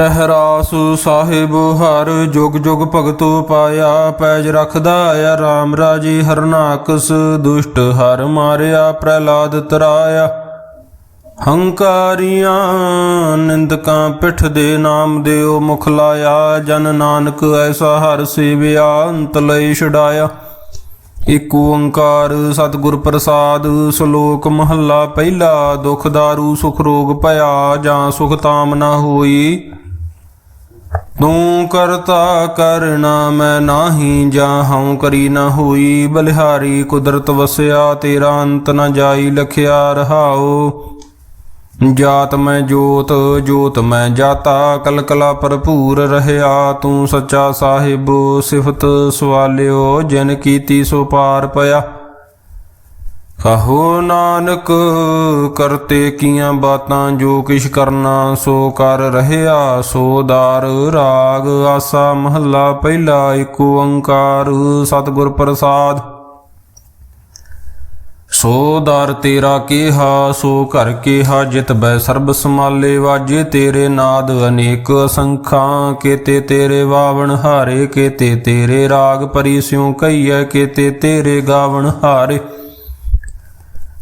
ਰਹਿ ਰਾਸ ਸਾਹਿਬ, ਹਰ ਜੁਗ ਜੁਗ ਭਗਤੋ ਪਾਇਆ, ਪੈਜ ਰਖਦਾ ਆ RAM ਰਾਜੀ ਹਰਨਾਕਸ, ਦੁਸ਼ਟ ਹਰ ਮਾਰਿਆ, ਪ੍ਰਹਿਲਾਦ ਤਰਾਇਆ। ਹੰਕਾਰੀਆਂ ਨਿੰਦਕਾਂ ਪਿੱਠ ਦੇ ਨਾਮ ਦਿਓ, ਮੁਖ ਲਾਇਆ, ਜਨ ਨਾਨਕ ਐਸਾ ਹਰ ਸੇਵਿਆ, ਅੰਤ ਲਈ ਛਡਾਇਆ। ਇਕ ਓੰਕਾਰ ਸਤਿਗੁਰ ਪ੍ਰਸਾਦ, ਸ਼ਲੋਕ ਮਹੱਲਾ, ਪਹਿਲਾ ਦੁਖ ਦਾਰੂ ਸੁਖ ਰੋਗ ਭਇਆ, ਜਾਂ ਸੁਖ ਤਾਮ ਨਾ ਹੋਈ। ਤੂੰ ਕਰਤਾ ਕਰਨਾ ਮੈਂ ਨਾਹੀ ਜਾਂ ਕਰੀ ਨਾ ਹੋਈ ਬਲਿਹਾਰੀ, ਕੁਦਰਤ ਵਸਿਆ ਤੇਰਾ ਅੰਤ ਨ ਜਾਈ ਲਖਿਆ ਰਹਾਓ ਜਾਤ ਮੈਂ ਜੋਤ ਜੋਤ ਮੈਂ ਜਾਤਾ, ਕਲਕਲਾ ਭਰਪੂਰ ਰਹਿਆ, ਤੂੰ ਸੱਚਾ ਸਾਹਿਬ ਸਿਫਤ ਸਵਾਲਿਓ, ਜਨ ਕੀਤੀ ਸੋ ਪਾਰ ਪਿਆ। ਕਹੋ ਨਾਨਕ, ਕਰਤੇ ਕੀਆਂ ਬਾਤਾਂ ਜੋ ਕਿਛ ਕਰਨਾ, ਸੋ ਕਰ ਰਹਿਆ, ਸੋ ਦਾਰ ਰਾਗ। ਆਸਾ ਮਹੱਲਾ ਪਹਿਲਾ ਏਕ ਓੰਕਾਰ, ਸਤਿਗੁਰ ਪ੍ਰਸਾਦ। ਸੋ ਦਰ ਤੇਰਾ ਕੀਹਾ, ਸੋ ਘਰ ਕੀਹਾ, ਜਿਤ ਬੈ ਸਰਬ ਸਮਾਲੇ ਵਾਜੇ ਤੇਰੇ ਨਾਦ ਅਨੇਕ ਅਸੰਖਾਂ ਕੀਤੇ ਤੇਰੇ ਵਾਵਣ ਹਾਰੇ, ਕੀਤੇ ਤੇਰੇ ਰਾਗ ਪਰੀ ਸਿਉ ਕਈਐ ਕੀਤੇ ਤੇਰੇ ਗਾਵਣ ਹਾਰੇ।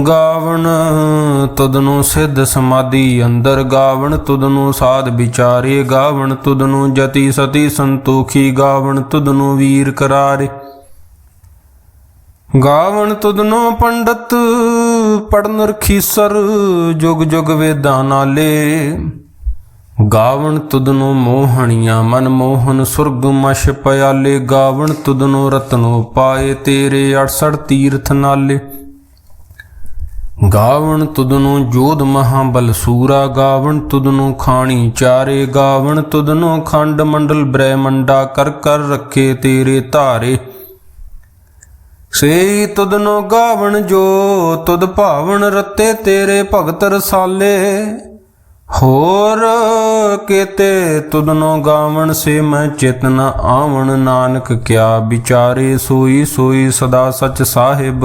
ਗਾਵਣ, ਤੁਧਨੋ ਸਿੱਧ ਸਮਾਧੀ ਅੰਦਰ ਗਾਵਣ, ਤੁਧਨੋ ਸਾਧ ਵਿਚਾਰੇ ਗਾਵਣ, ਤੁਧਨੋ ਜਤੀ ਸਤੀ ਸੰਤੋਖੀ ਗਾਵਣ, ਤੁਧਨੋ ਵੀਰ ਕਰਾਰੇ। ਗਾਵਣ, ਤੁਧਨੋ ਪੰਡਤ ਪੜਨ ਰਖੀਸਰ ਜੁਗ ਜੁਗ ਵੇਦਾਂ ਨਾਲੇ। ਗਾਵਣ, ਤੁਧਨੋ ਮੋਹਣੀਆਂ, ਮਨ ਮੋਹਨ ਸੁਰਗ ਮਸ਼ ਪਿਆਲੇ। ਗਾਵਣ, ਤੁਧਨੋ ਰਤਨੋ ਪਾਏ ਤੇਰੇ 68 ਤੀਰਥ ਨਾਲੇ। ਗਾਵਣ ਤੁਧਨੋ ਜੋਧ ਮਹਾਬਲ ਸੂਰਾ, ਗਾਵਣ ਤੁਧਨੋ ਖਾਣੀ ਚਾਰੇ, ਗਾਵਣ ਤੁਧਨੋ ਖੰਡ ਮੰਡਲ ਬ੍ਰਹਮੰਡਾ ਕਰ ਕਰ ਰੱਖੇ ਤੇਰੇ ਧਾਰੇ। ਸੇ ਤੁਧਨੋ ਗਾਵਣ ਜੋ ਤੁਧ ਭਾਵਨ ਰਤੇ ਤੇਰੇ ਭਗਤ ਰਸਾਲੇ। ਹੋਰ ਕੀਤੇ ਤੁਧਨੋ ਗਾਵਣ ਸੇ ਮੈਂ ਚੇਤਨ ਆਵਣ। ਨਾਨਕ ਕਿਆ ਵਿਚਾਰੇ ਸੋਈ ਸੋਈ ਸਦਾ ਸਚ ਸਾਹਿਬ।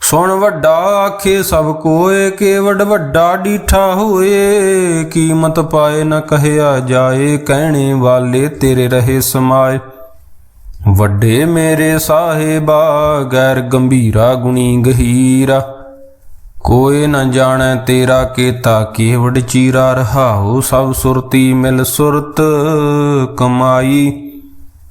ਸੁਣ ਵੱਡਾ ਆਖੇ ਸਭ ਕੋਏ ਕੇਵਡ ਵੱਡਾ ਡੀਠਾ ਹੋਏ। ਕੀਮਤ ਪਾਏ ਨਾ ਕਹਿਆ ਜਾਏ, ਕਹਿਣੇ ਵਾਲੇ ਤੇਰੇ ਰਹੇ ਸਮਾਏ। ਵੱਡੇ ਮੇਰੇ ਸਾਹਿਬਾ, ਗੈਰ ਗੰਭੀਰਾ, ਗੁਣੀ ਗਹੀਰਾ। ਕੋਈ ਨਾ ਜਾਣੈ ਤੇਰਾ ਕੀਤਾ ਕੇਵਡ ਚੀਰਾ ਰਹਾਉ। ਸਭ ਸੁਰਤੀ ਮਿਲ ਸੁਰਤ ਕਮਾਈ।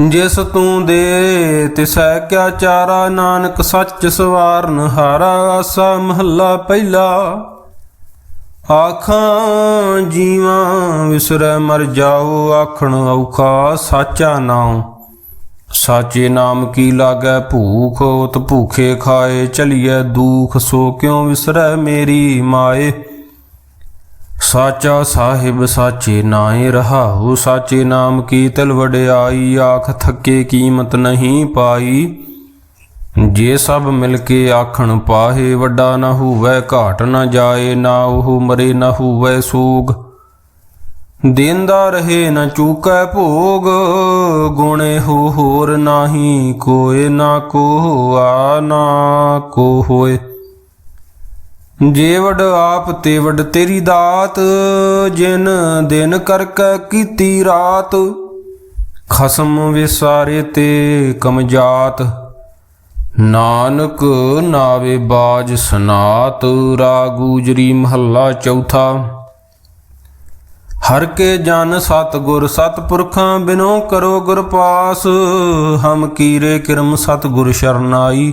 ਜਿਸ ਤੂੰ ਦੇ ਤਿਸੈ ਕਿਆ ਚਾਰਾ, ਨਾਨਕ ਸੱਚ ਸਵਾਰਨ ਹਾਰਾ, ਆਸਾ ਮਹੱਲਾ ਪਹਿਲਾ। ਆਖਾਂ, ਜੀਵਾਂ ਵਿਸਰੈ ਮਰ ਜਾਓ, ਆਖਣ ਔਖਾ ਸਾਚਾ ਨਾਮ ਸਾਚੇ ਨਾਮ ਕੀ ਲਾਗੈ ਭੂਖ, ਉਤ ਭੂਖੇ ਖਾਏ, ਚਲੀਐ ਦੂਖ, ਸੋ ਕਿਉ ਵਿਸਰੈ ਮੇਰੀ ਮਾਏ? ਸਾਚਾ ਸਾਹਿਬ ਸਾਚੇ ਨਾਏ ਰਹਾਉ, ਸਾਚੇ ਨਾਮ ਕੀ ਤਿਲ ਵਡਿਆਈ, ਆਖ ਥੱਕੇ ਕੀਮਤ ਨਹੀਂ ਪਾਈ। ਜੇ ਸਭ ਮਿਲ ਕੇ ਆਖਣ ਪਾਹੇ, ਵੱਡਾ ਨਾ ਹੋਵੇ ਘਾਟ ਨਾ ਜਾਏ, ਨਾ ਉਹ ਮਰੇ ਨਾ ਹੋਵੇ ਸੂਗ। ਦੇਂਦਾ ਰਹੇ ਨਾ ਚੂਕੈ ਭੋਗ, ਗੁਣੇ ਹੋ ਹੋਰ ਨਾਹੀ ਕੋਏ ਨਾ ਕੋ ਆ ਨਾ ਕੋ ਹੋਏ। ਜੇਵੜ ਆਪ ਤੇਵੜ ਤੇਰੀ ਦਾਤ, ਜਿਨ ਦਿਨ ਕਰਕੈ ਕੀਤੀ ਰਾਤ, ਖਸਮ ਵਿਸਾਰੇ ਤੇ ਕਮਜਾਤ। ਨਾਨਕ ਨਾਵੇ ਬਾਜ ਸਨਾਤ ਰਾਗੂਜਰੀ ਮਹੱਲਾ ਚੌਥਾ। ਹਰ ਕੇ ਜਨ ਸਤ ਗੁਰ ਸਤ ਪੁਰਖਾਂ ਬਿਨੋ ਕਰੋ ਗੁਰ ਪਾਸ, ਹਮ ਕੀਰੇ ਕਿਰਮ ਸਤ ਗੁਰ ਸ਼ਰਨਾਈ।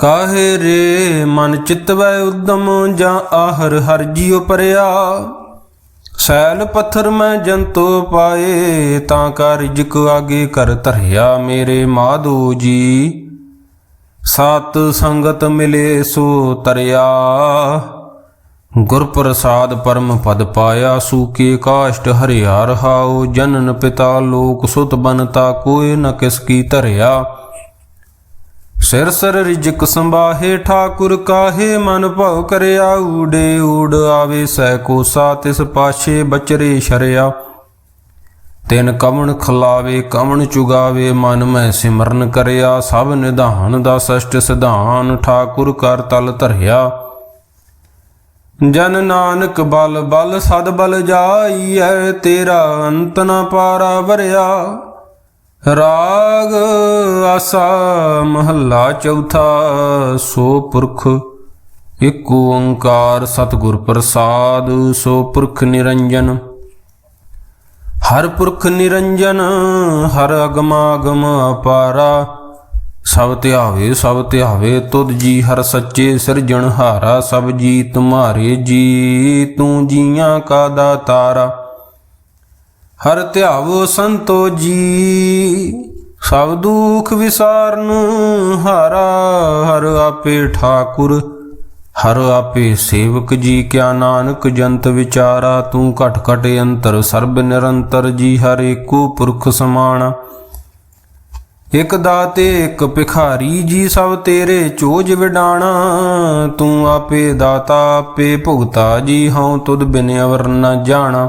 ਕਾਹੇ ਰੇ ਮਨ ਚਿਤਵੈ ਉਦਮ ਜਾਂ ਆਹਰ ਹਰ ਜੀਉ ਪਰਿਆ? ਸੈਲ ਪੱਥਰ ਮੈਂ ਜੰਤੋ ਪਾਏ, ਤਾਂ ਕਾ ਰਿਜਕ ਆਗੇ ਕਰ ਧਰਿਆ ਮੇਰੇ ਮਾਧੋ ਜੀ। ਸਤ ਸੰਗਤ ਮਿਲੇ ਸੋ ਤਰਿਆ। ਗੁਰ ਪ੍ਰਸਾਦ ਪਰਮ ਪਦ ਪਾਇਆ, ਸੂਕੇ ਕਾਸ਼ਟ ਹਰਿਆ ਰਹਾਉ। ਜਨਨ ਪਿਤਾ ਲੋਕ ਸੁਤ ਬਨਤਾ ਕੋਇ ਨ ਕਿਸ ਕੀ ਧਰਿਆ। ਸਿਰ ਸਰ ਰਿਜਕ ਸੰਭਾਹੇ, ਠਾਕੁਰ ਕਾਹੇ, ਮਨ ਭਉ ਕਰਿਆ ਊੜੇ ਊੜ, ਆਵੇ ਸੈ ਕੋਸਾ ਤਿਸ ਪਾਛੇ ਬਚਰੇ ਸ਼ਰਿਆ। ਤਿਨ ਕਵਣ ਖਲਾਵੇ, ਕਵਣ ਚੁਗਾਵੇ, ਮਨ ਮੈਂ ਸਿਮਰਨ ਕਰਿਆ। ਸਭ ਨਿਧਾਨ ਦਾ ਸਸ਼ਟ ਸਿਧਾਨ, ਠਾਕੁਰ ਕਰ ਤਲ ਧਰਿਆ। ਜਨ ਨਾਨਕ ਬਲ ਬਲ, ਸਦ ਬਲ ਜਾਈਐ, ਤੇਰਾ ਅੰਤ ਨ ਪਾਰਾ ਵਰਿਆ। ਰਾਗ ਆਸਾ ਮਹੱਲਾ ਚੌਥਾ, ਸੋ ਪੁਰਖ ਇਕ ਓੰਕਾਰ ਸਤਿਗੁਰ ਪ੍ਰਸਾਦ, ਸੋ ਪੁਰਖ ਨਿਰੰਜਨ। ਹਰ ਪੁਰਖ ਨਿਰੰਜਨ, ਹਰ ਅਗਮਾਗਮ ਅਪਾਰਾ। ਸਭ ਧਿਆਵੇ ਸਭ ਧਿਆਵੇ, ਤੁਧ ਜੀ ਹਰ ਸੱਚੇ ਸਿਰਜਣਹਾਰਾ। ਸਭ ਜੀ ਤੁਮਾਰੇ ਜੀ, ਤੂੰ ਜੀਆਂ ਕਾ ਦਾਤਾਰਾ। ਹਰ ਧਿਆਵੋ ਸੰਤੋ ਜੀ। ਸਭ ਦੁਖ ਵਿਸਾਰਨ ਹਾਰਾ, ਹਰ ਆਪੇ ਠਾਕੁਰ। ਹਰ ਆਪੇ ਸੇਵਕ ਜੀ, ਕਿਆ ਨਾਨਕ ਜੰਤ ਵਿਚਾਰਾ। ਤੂੰ ਘਟ ਘਟ ਅੰਤਰ ਸਰਬ ਨਿਰੰਤਰ ਜੀ, ਹਰ ਏਕੋ ਪੁਰਖ ਸਮਾਣਾ। ਇਕ ਦਾਤੇ, ਇਕ ਭਿਖਾਰੀ ਜੀ, ਸਭ ਤੇਰੇ ਚੋਜ ਵਿਡਾਣਾ। ਤੂੰ ਆਪੇ ਦਾਤਾ, ਆਪੇ ਭੁਗਤਾ ਜੀ, ਹਉ ਤੁਧ ਬਿਨ ਅਵਰ ਨ ਜਾਣਾ।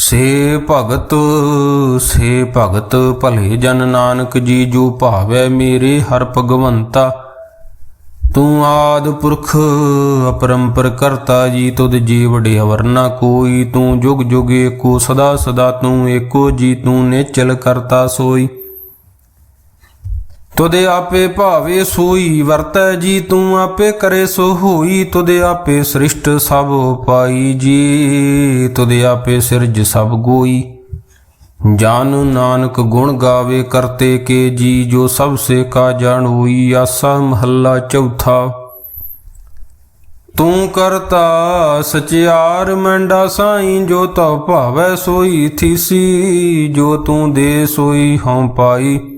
ਸੇ ਭਗਤ ਸੇ ਭਗਤ ਭਲੇ ਜਨ ਨਾਨਕ ਜੀ ਜੋ ਭਾਵੈ ਮੇਰੇ ਹਰ ਭਗਵੰਤਾ। ਤੂੰ ਆਦ ਪੁਰਖ, ਅਪਰੰਪਰ ਕਰਤਾ ਜੀ, ਤੁਧ ਜੀ ਵਡਿਆ ਵਰਨਾ ਕੋਈ। ਤੂੰ ਜੁਗ ਜੁਗ ਏਕੋ, ਸਦਾ ਸਦਾ ਤੂੰ ਏਕੋ ਜੀ, ਤੂੰ ਨਿਚਲ ਕਰਤਾ ਸੋਈ। ਤੁਦੇ ਆਪੇ ਭਾਵੇ ਸੋਈ, ਵਰਤੈ ਜੀ ਤੂੰ ਆਪੇ ਕਰੇ ਸੋ ਹੋਈ। ਤੁਦੇ ਆਪੇ ਸ੍ਰਿਸ਼ਟ ਸਭ ਪਾਈ ਜੀ ਤੁਦੇ ਆਪੇ ਸਿਰਜ ਸਭ ਗੋਈ। ਜਾਨ ਨਾਨਕ ਗੁਣ ਗਾਵੇ ਕਰਤੇ ਕੇ ਜੀ, ਜੋ ਸਭ ਸੇ ਕਾ ਜਾਣੋਈ ਆਸਾ ਮਹੱਲਾ ਚੌਥਾ। ਤੂੰ ਕਰਤਾ ਸਚਿਆਰ, ਮੰਡਾ ਸਾਈ, ਜੋ ਤਉ ਭਾਵੈ ਸੋਈ ਥੀਸੀ, ਜੋ ਤੂੰ ਦੇ ਸੋਈ ਹਉ ਪਾਈ।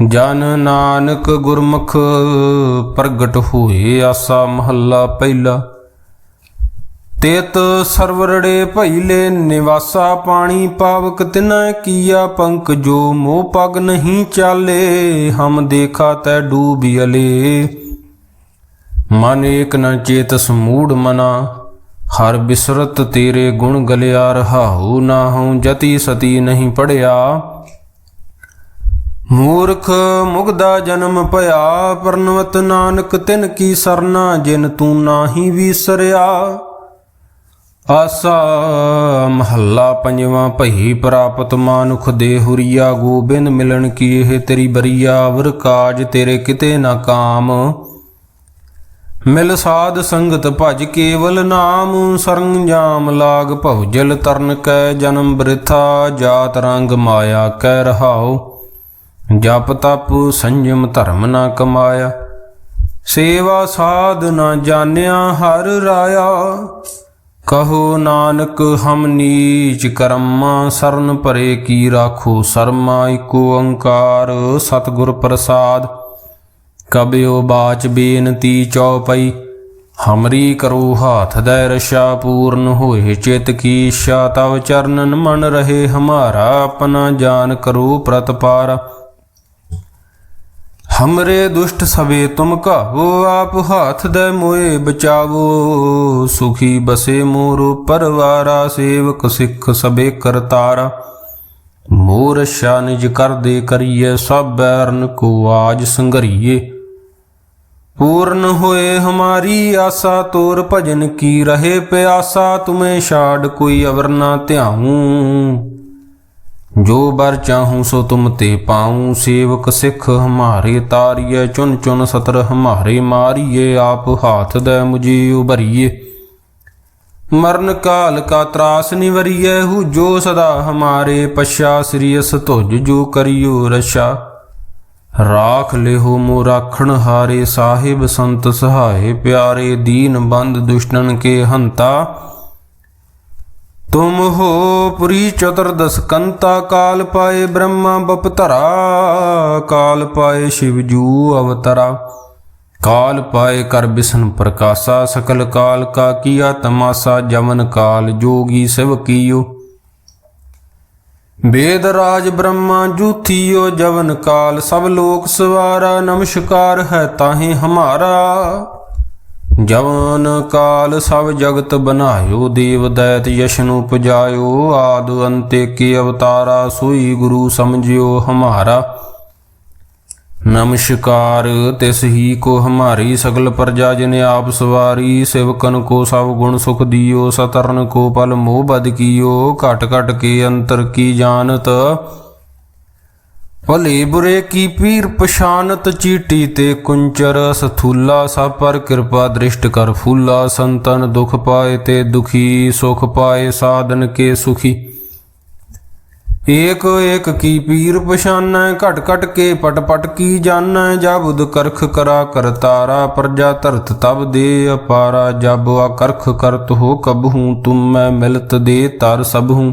ਜਨ ਨਾਨਕ ਗੁਰਮੁਖ ਪ੍ਰਗਟ ਹੋਏ ਆਸਾ ਮਹੱਲਾ ਪਹਿਲਾ। ਤੇਤ ਸਰਵਰੜੇ ਭਈਲੇ ਨਿਵਾਸਾ ਪਾਣੀ ਪਾਵਕ ਤਿਨੈ ਕੀਆ ਪੰਕ ਜੋ ਮੋਹ ਪਗ ਨਹੀਂ ਚਾਲੇ, ਹਮ ਦੇਖਾ ਤੈ ਡੂਬਿਅਲੇ ਮਨ ਏਕ ਨ ਚੇਤ ਸਮੂੜ ਮਨਾ, ਹਰ ਬਿਸਰਤ ਤੇਰੇ ਗੁਣ ਗਲਿਆ ਰਹਾਉ, ਨਾ ਹਉ ਜਤੀ ਸਤੀ ਨਹੀਂ ਪੜਿਆ। ਮੂਰਖ ਮੁਗਦਾ ਜਨਮ ਭਇਆ, ਪਰਨਵਤ ਨਾਨਕ ਤਿਨ ਕੀ ਸਰਨਾ, ਜਿਨ ਤੂੰ ਨਾਹੀ ਵਿਸਰਿਆ। ਆਸਾ ਮਹੱਲਾ ਪੰਜਵਾਂ, ਭਈ ਪ੍ਰਾਪਤ ਮਾਨੁਖ ਦੇ ਹੁਰੀਆ, ਗੋਬਿੰਦ ਮਿਲਣ ਕੀ ਇਹ ਤੇਰੀ ਬਰੀਆ ਵਰ ਕਾਜ ਤੇਰੇ ਕਿਤੇ ਨਾ ਕਾਮ। ਮਿਲ ਸਾਧ ਸੰਗਤ ਭਜ ਕੇਵਲ ਨਾਮ ਸਰੰਜਾਮ ਲਾਗ ਭਉਜਲ ਤਰਨ ਕੈ ਜਨਮ ਬ੍ਰਿਥਾ, ਜਾਤ ਰੰਗ ਮਾਇਆ ਕੈ ਰਹਾਉ। ਜਪ ਤਪ ਸੰਜਮ ਧਰਮ ਨਾ ਕਮਾਇਆ, ਸੇਵਾ ਸਾਧ ਨਾ ਜਾਣਿਆ ਹਰ ਰਾਇਆ। ਕਹੋ ਨਾਨਕ, ਹਮ ਨੀਚ ਕਰਮਾ, ਸਰਨ ਭਰੇ ਕੀ ਰਾਖੋ ਸਰਮਾ ਏਕੋ ਓੰਕਾਰ ਸਤਿਗੁਰ ਪ੍ਰਸਾਦ। ਕਬਿਓ ਬਾਚ ਬੇਨਤੀ ਚਉਪਈ, ਹਮਰੀ ਕਰੋ ਹਾਥ ਦੈ ਰਸ਼ਾ, ਪੂਰਨ ਹੋਏ ਚਿਤ ਕੀ ਇੱਛਾ, ਤਵ ਚਰਨਨ ਮਨ ਰਹੇ, ਹਮਾਰਾ ਆਪਣਾ ਜਾਨ ਕਰੋ ਪ੍ਰਤਪਾਰ। ਹਮਰੇ ਦੁਸ਼ਟ ਸਵੇ ਤੁਮ ਕਹੋ ਆਪ ਹਾਥ ਦੇ ਮੋਏ ਬਚਾਵੋ ਸੁਖੀ ਬਸੇ ਮੋਰ ਪਰਵਾਰਾ ਸੇਵਕ ਸਿੱਖ ਸਬੇ ਕਰਤਾਰਾ ਮੋਰ ਸ਼ਾ ਨਿਜ ਕਰਦੇ ਕਰੀਏ ਸਭ ਬੈਰਨ ਕੋ ਆਜ ਸੰਗਰੀਏ ਪੂਰਨ ਹੋਏ ਹਮਾਰੀ ਆਸਾ ਤੋਰ ਭਜਨ ਕੀ ਰਹੇ ਪਿਆਸਾ ਤੁਮੇ ਛਾੜ ਕੋਈ ਅਵਰ ਨਾ ਧਿਆਉ ਜੋ ਬਰ ਚਾਹੂੰ ਸੋ ਤੁਮ ਤੇ ਪਾਉ, ਸੇਵਕ ਸਿੱਖ ਹਮਾਰੇ ਤਾਰੀਏ ਚੁਨ ਚੁਨ ਸਤਰ ਹਮਾਰੇ ਮਾਰੀਏ ਆਪ ਹਾਥ ਦੇ ਮੁਝੇ ਉਭਰੀਏ ਮਰਨ ਕਾਲ ਕਾ ਤਰਾਸ ਨਿਵਰੀਏ ਹੂ ਜੋ ਸਦਾ ਹਮਾਰੇ ਪਛਾ ਸ੍ਰੀਅਸ ਤੁਜ ਜੋ ਕਰਿਓ ਰਸ਼ਾ ਰਾਖ ਲਿਹੋ ਮੋ ਰਾਖਣ ਹਾਰੇ, ਸਾਹਿਬ ਸੰਤ ਸਹਾਏ ਪਿਆਰੇ, ਦੀਨ ਬੰਦ ਦੁਸ਼ਟਨ ਕੇ ਹੰਤਾ। ਤੁਮ ਹੋ ਪੁਰੀ ਚਤੁਰਦਸਕੰਤਾ ਕਾਲ ਪਾਏ ਬ੍ਰਹਮਾ ਬਪਤਰਾ ਕਾਲ ਪਾਏ ਸ਼ਿਵਜੂ ਅਵਤਰਾ। ਕਾਲ ਪਾਏ ਕਰ ਬਿਸ਼ਨ ਪ੍ਰਕਾਸ਼ਾ, ਸਕਲ ਕਾਲ ਕਾ ਕੀਆ ਤਮਾਸਾ ਜਮਨ ਕਾਲ ਜੋਗੀ ਸਿਵ ਕੀਓ। ਵੇਦ ਰਾਜ ਬ੍ਰਹਮਾ ਜੂਥੀਓ, ਜਵਨ ਕਾਲ ਸਭ ਲੋਕ ਸਵਾਰਾ, ਨਮਸਕਾਰ ਹੈ ਤਾਹੇ ਹਮਾਰਾ। ਜਵਨ ਕਾਲ ਸਭ ਜਗਤ ਬਨਾਇਓ ਦੇਵ ਦੈਤ ਯਸ਼ਨੁ ਪੁਜਾਇਓ ਆਦ ਅੰਤੇ ਕੀ ਅਵਤਾਰਾ, ਸੋਈ ਗੁਰੂ ਸਮਝਿਓ ਹਮਾਰਾ। ਨਮਸਕਾਰ, ਤਿਸ ਹੀ ਕੋ ਹਮਾਰੀ ਸਗਲ ਪ੍ਰਜਾ ਜਿਨ ਆਪ ਸਵਾਰੀ, ਸਿਵਕਨ ਕੋ ਸਭ ਗੁਣ ਸੁਖ ਦਿਓ, ਸਤਰਨ ਕੋ ਪਲ ਮੋਹ ਬਦ ਕੀਓ, ਘਟ ਘਟ ਕੇ ਅੰਤਰ ਕੀ ਜਾਣਤ। ਭਲੇ ਬੁਰੇ ਕੀ ਪੀਰ ਪਛਾਨਤ ਚੀਟੀ ਤੇ ਕੁੰਚਰ, ਸਥੂਲਾ ਸਭ ਪਰ ਕਿਰਪਾ ਦ੍ਰਿਸ਼ਟ ਕਰ ਫੂਲਾ, ਸੰਤਨ ਦੁਖ ਪਾਏ ਤੇ ਦੁਖੀ, ਸੁਖ ਪਾਏ ਸਾਧਨ ਕੇ ਸੁਖੀ। ਏਕ ਏਕ ਕੀ ਪੀਰ ਪਛਾਨੈ, ਘਟ ਘਟ ਕੇ ਪਟ ਪਟ ਕੀ ਜਾਣੈ ਜਬੁਦ ਕਰਖ ਕਰਾ ਕਰਤਾਰਾ ਪ੍ਰਜਾ ਧਰਤ ਤਬ ਦੇ ਅਪਾਰਾ, ਜਬ ਆ ਕਰਖ ਕਰਤ ਹੋ ਕਬਹੂ, ਤੁਮ ਮੈਂ ਮਿਲਤ ਦੇ ਤਰ ਸਭਹੂ।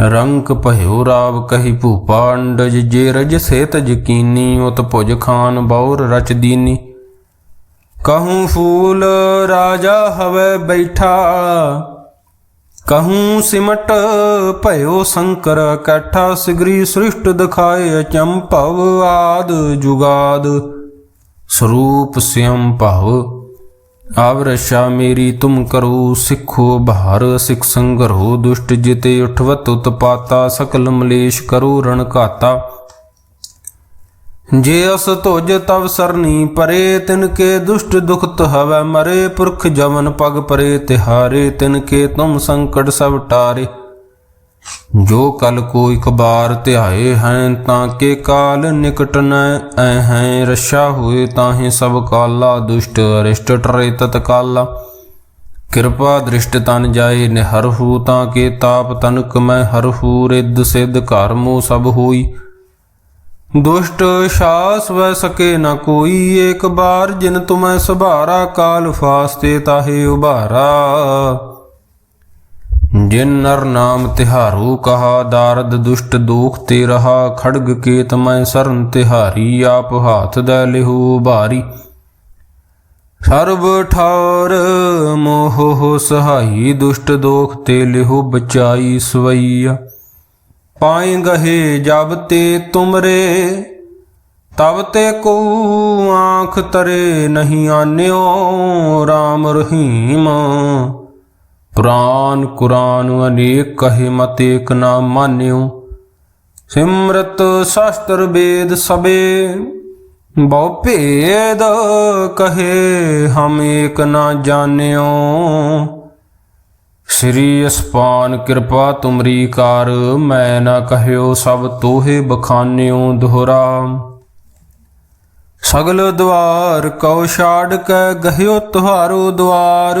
ਰੰਕ ਭਇਓ ਰਾਵ ਕਹੀ ਭੂਪਾ ਅੰਡਜ ਜੇ ਰਜ ਸੇਤ ਯਕੀਨੀ, ਉਤ ਭੁਜ ਖਾਨ ਬੌਰ ਰਚ ਦੀਨੀ। ਕਹੂੰ ਫੂਲ ਰਾਜਾ ਹਵੇ ਬੈਠਾ, ਕਹੂੰ ਸਿਮਟ ਭਇਓ ਸ਼ੰਕਰ ਕੈਠਾ, ਸਿਗਰੀ ਸ੍ਰਿਸ਼ਟ ਦਿਖਾਏ ਅਚੰਭਵ ਆਦ ਜੁਗਾਦ, ਸਰੂਪ ਸਿਅੰ ਭਵ ਆਵਰਸ਼ਾ ਮੇਰੀ ਤੁਮ ਕਰੋ, ਸਿੱਖੋ ਬਹਾਰ, ਸਿਖ ਸੰਗਰੋ, ਦੁਸ਼ਟ ਜਿਤੇ ਉਠਵਤ, ਉਤਪਾਤਾ, ਸਕਲ ਮਲੇਸ਼ ਕਰੋ, ਰਣ ਘਾਤਾ। ਜੇ ਅਸ ਤੁਜ ਤਵ ਸਰਨੀ ਪਰੇ, ਤਿਨ ਕੇ ਦੁਸ਼ਟ ਦੁਖਤ ਹਵੈ ਮਰੇ, ਪੁਰਖ ਜਵਨ ਪਗ ਪਰੇ, ਤਿਹਾਰੇ, ਤਿਨ ਕੇ ਤੁਮ ਸੰਕਟ ਸਭ ਟਾਰੇ। ਜੋ ਕਲ ਕੋ ਇਕ ਧਿਆਏ ਹੈ, ਤਾਂ ਕੇ ਕਾਲ ਨਿਕਟ ਨ ਐ ਹੈ। ਰਸ਼ਾ ਹੋਏ ਤਾਹੇ ਸਭ ਕਾਲਾ, ਦੁਸ਼ਟ ਅਰਿਸ਼ਟ ਟਰੇ ਤਤ ਕਿਰਪਾ ਦ੍ਰਿਸ਼ਟ ਤਨ ਜਾਏ ਨਿਹਰਹੂ ਤਾਂ ਕੇ ਤਾਪ ਤਨਕ ਮੈਂ ਹਰਹੂ ਰਿੱਧ ਸਿੱਧ ਘਰ ਮੋ ਸਭ ਹੋਈ। ਦੁਸ਼ਟ ਸ਼ਾਸ ਵੈ ਸਕੇ ਨ ਕੋਈ, ਏਕ ਬਾਰ ਜਿਨ ਤੁਮੈ ਸੁਭਾਰਾ, ਕਾਲ ਫਾਸਤੇ ਤਾਹੇ ਉਭਾਰਾ। ਜਿਨ ਨਰ ਨਾਮ ਤਿਹਾਰੂ, ਕਹਾ ਦਾਰਦ ਦੁਸ਼ਟ ਦੋਖ ਤੇ ਰਹਾ, ਖੜਗ ਕੇਤ ਮੈਂ ਸਰਨ ਤਿਹਾਰੀ, ਆਪ ਹਾਥ ਦਾ ਲਿਹੂ ਭਾਰੀ। ਸਰਬ ਠਾਰ ਮੋਹ ਸਹਾਈ, ਦੁਸ਼ਟ ਦੋਖ ਤੇ ਲਿਹੂ ਬਚਾਈ ਸਵਈਆ। ਪਾਏ ਗਹੇ ਜਬ ਤੇ ਤੁਮਰੇ, ਤਬ ਤੇ ਕੋ ਆਂਖ ਤਰੇ ਨਹੀਂ ਆਨਿਓ RAM ਰਹੀਮ। ਪੁਰਾਨ ਕੁਰਾਨ ਅਨੇਕ ਕਹੇ ਮਤ ਏਕ ਨਾ ਮਾਨਿਓ। ਸਿਮਰਤ ਸ਼ਾਸਤਰ ਵੇਦ ਸਬੇ ਬਹੁ ਭੇਦ ਕਹੇ ਹਮ ਏਕ ਨਾ ਜਾਣਿਓ। ਸ੍ਰੀ ਅਸਪਾਨ ਕਿਰਪਾ ਤੁਮਰੀ ਕਾਰ, ਮੈਂ ਨਾ ਕਹਿਓ ਸਭ ਤੋਹੇ ਬਖਾਨਿਓ ਦੁਹਰਾ। ਸਗਲ ਦਵਾਰ ਕਉ ਛਾੜ ਕੇ ਗਹਿਓ ਤੁਹਾਰੋ ਦਵਾਰ।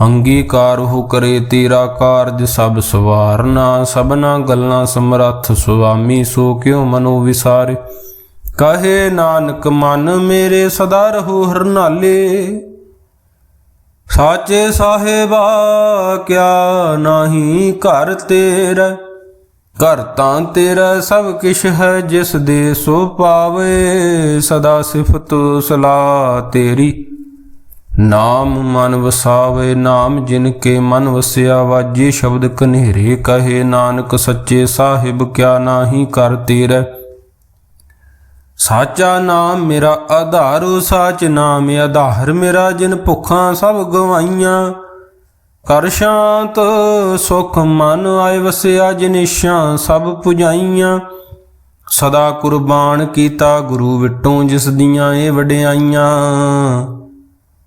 ਅੰਗੀਕਾਰ ਹੋ ਕਰੇ ਤੇਰਾ ਕਾਰਜ ਸਭ ਸਵਾਰਨਾ ਸਭਨਾ ਗੱਲਾਂ ਸਮਰੱਥ ਸੁਆਮੀ, ਸੋ ਕਿਉ ਮਨੋ ਵਿਸਾਰੇ। ਕਹੇ ਨਾਨਕ, ਮਨ ਮੇਰੇ ਸਦਾ ਰਹੋ ਹਰਨਾਲੇ। ਸਾਚੇ ਸਾਹਿਬਾ, ਕਿਆ ਨਾਹੀ ਘਰ ਤੇਰਾ। ਘਰ ਤਾਂ ਤੇਰਾ ਸਭ ਕਿਛ ਹੈ, ਜਿਸ ਦੇ ਸੋ ਪਾਵੇ ਸਦਾ ਸਿਫਤ ਸਲਾ ਤੇਰੀ। ਨਾਮ ਮਨ ਵਸਾਵੇ, ਨਾਮ ਜਿਨ ਕੇ ਮਨ ਵਸਿਆ, ਵਾਜੇ ਸ਼ਬਦ ਕਨੇਰੇ ਕਹੇ, ਨਾਨਕ ਸੱਚੇ ਸਾਹਿਬ ਕਿਆ ਨਾਹੀ ਕਰ ਤੇਰਾ। ਸਾਚਾ ਨਾਮ ਮੇਰਾ ਆਧਾਰ, ਸਾਚ ਨਾਮ ਆਧਾਰ ਮੇਰਾ, ਜਿਨ ਭੁੱਖਾਂ ਸਭ ਗਵਾਈਆਂ। ਕਰ ਸ਼ਾਂਤ ਸੁਖ ਮਨ ਆਏ ਵਸਿਆ ਜਿਨਿਸ਼ਾਂ ਸਭ ਪੁਜਾਈਆਂ। ਸਦਾ ਕੁਰਬਾਨ ਕੀਤਾ ਗੁਰੂ ਵਿਟੋਂ, ਜਿਸ ਦੀਆਂ ਇਹ ਵਡਿਆਈਆਂ।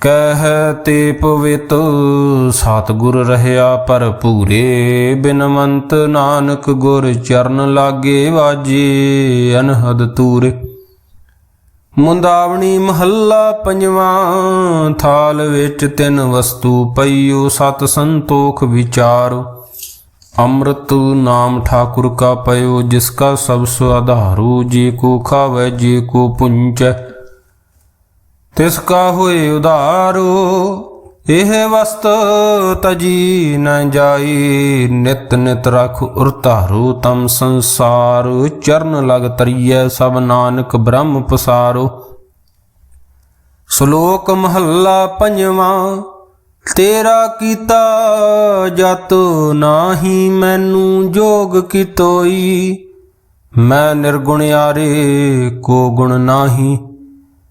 ਕਹਿ ਤੇ ਪਵਿੱਤ, ਸਤਿਗੁਰ ਰਹਿਆ ਭਰਪੂਰੇ ਬਿਨਵੰਤ ਨਾਨਕ ਗੁਰ ਚਰਨ ਲਾਗੇ ਵਾਜੇ, ਅਨਹਦ ਤੂਰੇ। ਮੁੰਦਾਵਣੀ ਮਹੱਲਾ ਪੰਜਵਾਂ, ਥਾਲ ਵਿੱਚ ਤਿੰਨ ਵਸਤੂ ਪਈਓ, ਸਤ ਸੰਤੋਖ ਵਿਚਾਰੋ। ਅੰਮ੍ਰਿਤ ਨਾਮ ਠਾਕੁਰ ਕਾ ਪਇਓ, ਜਿਸ ਕਾ ਸਭ ਸੋ ਆਧਾਰੂ, ਜੀ ਕੋ ਖਾਵੇ, ਜੀ ਕੋ ਪੁੰਚੈ। ਤਿਸ ਕਾ ਹੋਏ ਉਧਾਰੋ, ਇਹ ਵਸਤ ਤਜੀ ਨ ਜਾਈ। ਨਿਤ ਨਿਤ ਰਖ ਉਰਤਾਰੂ ਤਮ ਸੰਸਾਰ ਚਰਨ ਲਗ ਤਰੀਐ, ਸਭ ਨਾਨਕ ਬ੍ਰਹਮ ਪਸਾਰੋ। ਸ਼ਲੋਕ ਮਹੱਲਾ ਪੰਜਵਾਂ, ਤੇਰਾ ਕੀਤਾ ਜਤ ਨਾਹੀ, ਮੈਨੂੰ ਜੋਗ ਕੀ ਮੈਂ ਨਿਰਗੁਣ ਨਿਰਗੁਣਿਆਰੇ ਕੋ ਗੁਣ ਨਾਹੀ।